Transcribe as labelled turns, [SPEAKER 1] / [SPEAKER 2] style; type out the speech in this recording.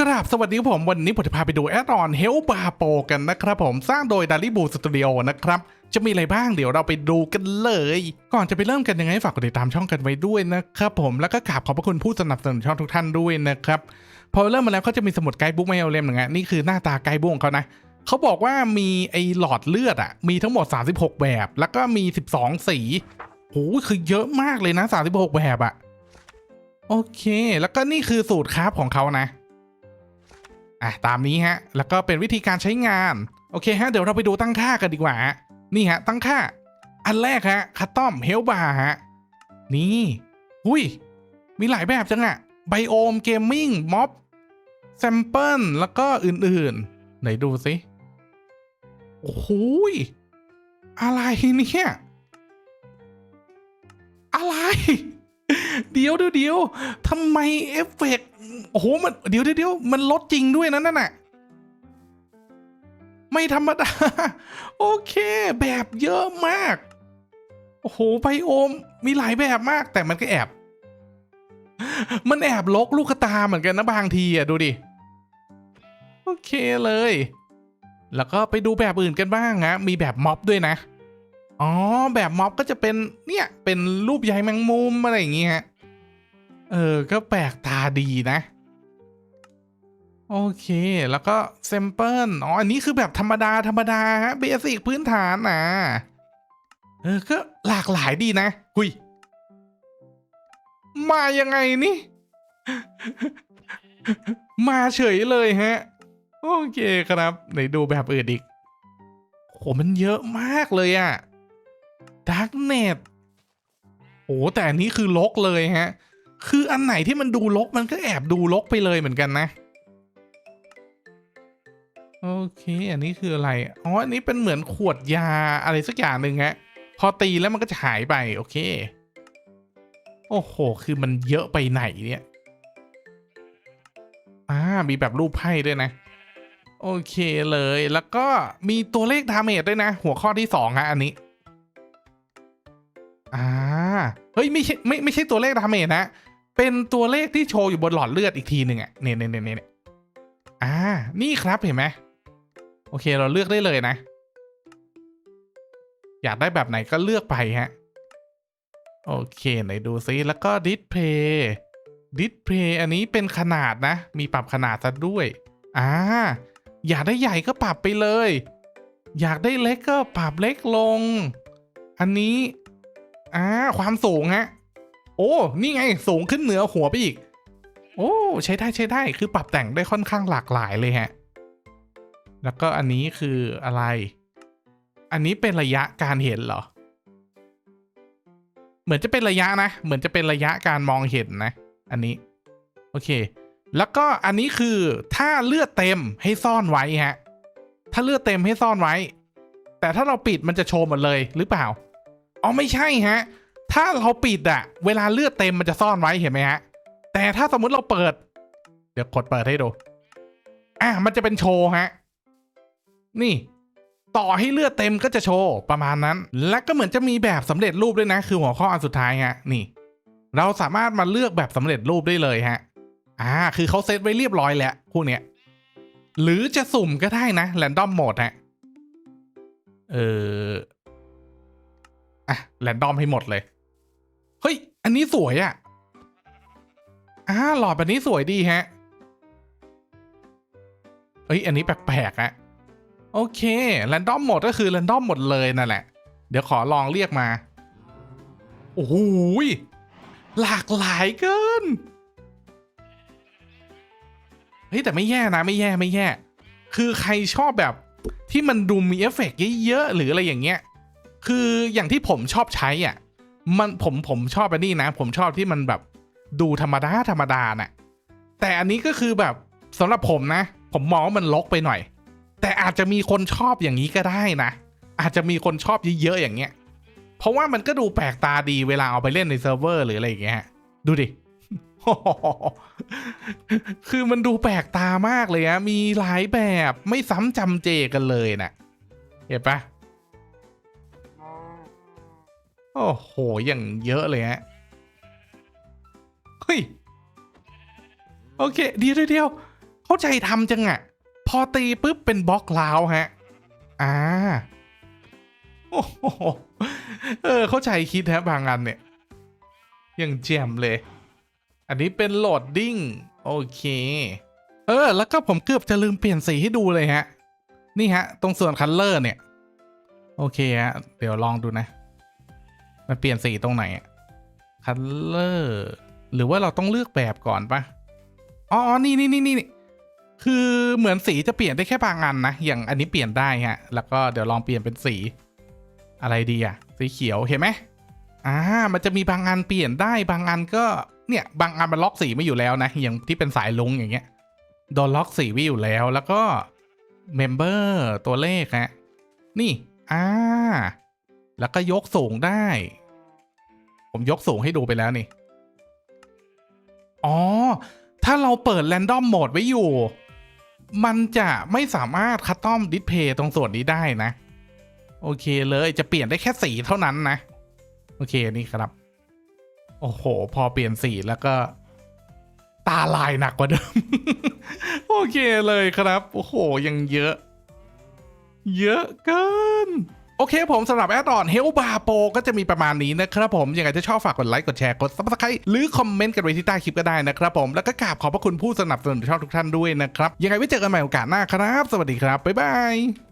[SPEAKER 1] กราบสวัสดีผมวันนี้ผมจะพาไปดูแอดออนเฮลบาโปกันนะครับผมสร้างโดยดาริบูสตูดิโอนะครับ จะมีอะไรบ้างเดี๋ยวเราไปดูกันเลย ก่อนจะไปเริ่มกันยังไงฝากกดติดตามช่องกันไว้ด้วยนะครับผมแล้วก็กราบขอบพระคุณผู้สนับสนุนช่องทุกท่านด้วยนะครับ พอเริ่มมาแล้วก็จะมีสมุดไกด์บุ๊กมาให้เราเล่มหนึ่งอะนี่คือหน้าตาไกด์บุ๊กของเขานะเขาบอกว่ามีไอ้หลอดเลือดอะมีทั้งหมด 36 แบบ แล้วก็มี 12 สีโหคือเยอะมากเลยนะ 36 แบบอะโอเค แล้วก็นี่คือสูตรคราฟของเขานะ อะตามนี้ฮะ แล้วก็เป็นวิธีการใช้งาน โอเคฮะ เดี๋ยวเราไปดูตั้งค่ากันดีกว่า นี่ฮะ ตั้งค่า อันแรกฮะคัตตอมเฮลบาร์ฮะ นี่หุยมีหลายแบบจังอะไบโอมเกมมิ่งม็อบแซมเปิลแล้วก็อื่นๆ ไหนดูสิ โอ้โหยอะไรเนี่ย อะไรเดียวเดี๋ยวเดี๋ยวทำไมเอฟเฟกต์ โอ้โหมันเดี๋ยวเดี๋ยวมันลดจริงด้วยนะนั่นน่ะไม่ธรรมดา โอเค แบบเยอะมาก โอ้โหไบโอม มีหลายแบบมาก แต่มันก็แอบ มันแอบลกลูกตาเหมือนกันนะบางทีอะ ดูดิ โอเคเลย แล้วก็ไปดูแบบอื่นกันบ้างนะ มีแบบม็อบด้วยนะ อ๋อ แบบม็อบก็จะเป็นเนี่ย เป็นรูปใยแมงมุมอะไรอย่างเงี้ยเออ ก็แปลกตาดีนะ โอเค แล้วก็เซมเปิลอ๋อ อันนี้คือแบบธรรมดาธรรมดาฮะเบสิกพื้นฐานนะเออ ก็หลากหลายดีนะ หุย มายังไงนี่ มาเฉยเลยฮะ โอเคครับไหนดูแบบอื่นอีกโหมันเยอะมากเลยอะดาร์กเน็ตโอ้แต่อันนี้คือลกเลยฮะ คืออันไหนที่มันดูลกมันก็แอบดูลกไปเลยเหมือนกันนะ โอเค อันนี้คืออะไร อ๋อ อันนี้เป็นเหมือนขวดยาอะไรสักอย่างหนึ่งฮะ พอตีแล้วมันก็จะหายไป โอเค โอ้โห คือมันเยอะไปไหนเนี่ย อ่า มีแบบรูปไพ่ด้วยนะ โอเคเลย แล้วก็มีตัวเลขดาเมจด้วยนะ หัวข้อที่สองฮะอันนี้ อ่า เฮ้ย ไม่ใช่ไม่ไม่ใช่ตัวเลขดาเมจนะ เป็นตัวเลขที่โชว์อยู่บนหลอดเลือดอีกทีหนึ่งอะเนี่ยเนี่ยเนี่ยเนี่ยอ่า นี่ครับเห็นไหม โอเคเราเลือกได้เลยนะ อยากได้แบบไหนก็เลือกไปฮะ โอเคไหนดูซิแล้วก็ดิสเพย์ดิสเพย์อันนี้เป็นขนาดนะ มีปรับขนาดซะด้วยอ่าอยากได้ใหญ่ก็ปรับไปเลย อยากได้เล็กก็ปรับเล็กลง อันนี้อ่าความสูงฮะโอ้ นี่ไงสูงขึ้นเหนือหัวไปอีก โอ้ ใช้ได้ใช้ได้คือปรับแต่งได้ค่อนข้างหลากหลายเลยฮะ แล้วก็อันนี้คืออะไร อันนี้เป็นระยะการเห็นเหรอ เหมือนจะเป็นระยะนะ เหมือนจะเป็นระยะการมองเห็นนะ อันนี้ โอเค แล้วก็อันนี้คือถ้าเลือดเต็มให้ซ่อนไว้ฮะ ถ้าเลือดเต็มให้ซ่อนไว้ แต่ถ้าเราปิดมันจะโชว์หมดเลยหรือเปล่า อ๋อไม่ใช่ฮะ ถ้าเราปิดอะเวลาเลือดเต็มมันจะซ่อนไว้เห็นไหมฮะ แต่ถ้าสมมุติเราเปิด เดี๋ยวกดเปิดให้ดู อะมันจะเป็นโชว์ฮะ นี่ต่อให้เลือดเต็มก็จะโชว์ประมาณนั้น และก็เหมือนจะมีแบบสำเร็จรูปด้วยนะ คือหัวข้ออันสุดท้ายฮะนี่ เราสามารถมาเลือกแบบสำเร็จรูปได้เลยฮะ อ่า คือเขาเซตไว้เรียบร้อยแล้วพวกเนี้ยหรือจะสุ่มก็ได้นะแรนดอมโหมดฮะเอออะแรนดอมให้หมดเลย เฮ้ย อันนี้สวยอะ่ะอ่าหลอดแบบนี้สวยดีฮะเฮ้ยอันนี้แปลกๆอะ โอเคแรนดอมหมดก็คือแรนดอมหมดเลยนั่นแหละ เดี๋ยวขอลองเรียกมา โอ้โหยหลากหลายเกิน เฮ้ยแต่ไม่แย่นะไม่แย่ไม่แย่ คือใครชอบแบบที่มันดูมีเอฟเฟกต์เยอะๆหรืออะไรอย่างเงี้ย คืออย่างที่ผมชอบใช้อะ มันผมผมชอบอันนี้นะ ผมชอบที่มันแบบดูธรรมดาธรรมดาน่ะ แต่อันนี้ก็คือแบบสำหรับผมนะ ผมมองว่ามันลกไปหน่อย แต่อาจจะมีคนชอบอย่างนี้ก็ได้นะ อาจจะมีคนชอบเยอะๆอย่างเงี้ย เพราะว่ามันก็ดูแปลกตาดีเวลาเอาไปเล่นในเซิร์ฟเวอร์หรืออะไรอย่างเงี้ยดูดิ คือมันดูแปลกตามากเลยอะมีหลายแบบไม่ซ้ำจำเจกันเลยนะเห็นปะโอ้โห อย่างเยอะเลยฮะ เฮ้ย โอเค เดียวเดียวเข้าใจทำจังอะ อตีปุ๊บเป็นบล็อกลาวฮะ อ่าโอ้โหเออ เข้าใจคิดแฮะบางอันเนี่ย ยังแจ่มเลย อันนี้เป็นโหลดดิ้ง โอเค เออ แล้วก็ผมเกือบจะลืมเปลี่ยนสีให้ดูเลยฮะ นี่ฮะ ตรงส่วนคัลเลอร์เนี่ย โอเคฮะ เดี๋ยวลองดูนะ มันเปลี่ยนสีตรงไหนอะคัลเลอร์หรือว่าเราต้องเลือกแบบก่อนปะอ๋ออ๋อนี่นี่นี่นี่ คือเหมือนสีจะเปลี่ยนได้แค่บางอันนะ อย่างอันนี้เปลี่ยนได้ฮะ แล้วก็เดี๋ยวลองเปลี่ยนเป็นสี อะไรดีอะสีเขียวเห็นไหมอ่า มันจะมีบางอันเปลี่ยนได้บางอันก็เนี่ยบางอันมันล็อกสีไม่อยู่แล้วนะ อย่างที่เป็นสายลุงอย่างเงี้ยโดนล็อกสีไว้อยู่แล้ว แล้วก็เมมเบอร์ตัวเลขฮะนี่อ่าแล้วก็ยกสูงได้ ผมยกสูงให้ดูไปแล้วนี่ อ๋อ ถ้าเราเปิด Random Mode ไว้อยู่ มันจะไม่สามารถคัตตอมดิสเพย์ตรงส่วนนี้ได้นะ โอเคเลยจะเปลี่ยนได้แค่สีเท่านั้นนะ โอเคนี่ครับ โอ้โห พอเปลี่ยนสีแล้วก็ ตาลายหนักกว่าเดิม โอเคเลยครับ โอ้โหยังเยอะ เยอะเกิน โอเคผมสำหรับแอดออนเฮลบาโปก็จะมีประมาณนี้นะครับผมยังไงถ้าชอบฝากกดไลค์กดแชร์กดซับสไครต์หรือคอมเมนต์กันไว้ที่ใต้คลิปก็ได้นะครับผมแล้วก็กราบขอบพระคุณผู้สนับสนุนช่องทุกท่านด้วยนะครับยังไงไว้เจอกันใหม่โอกาสหน้าครับ สวัสดีครับบ๊ายบาย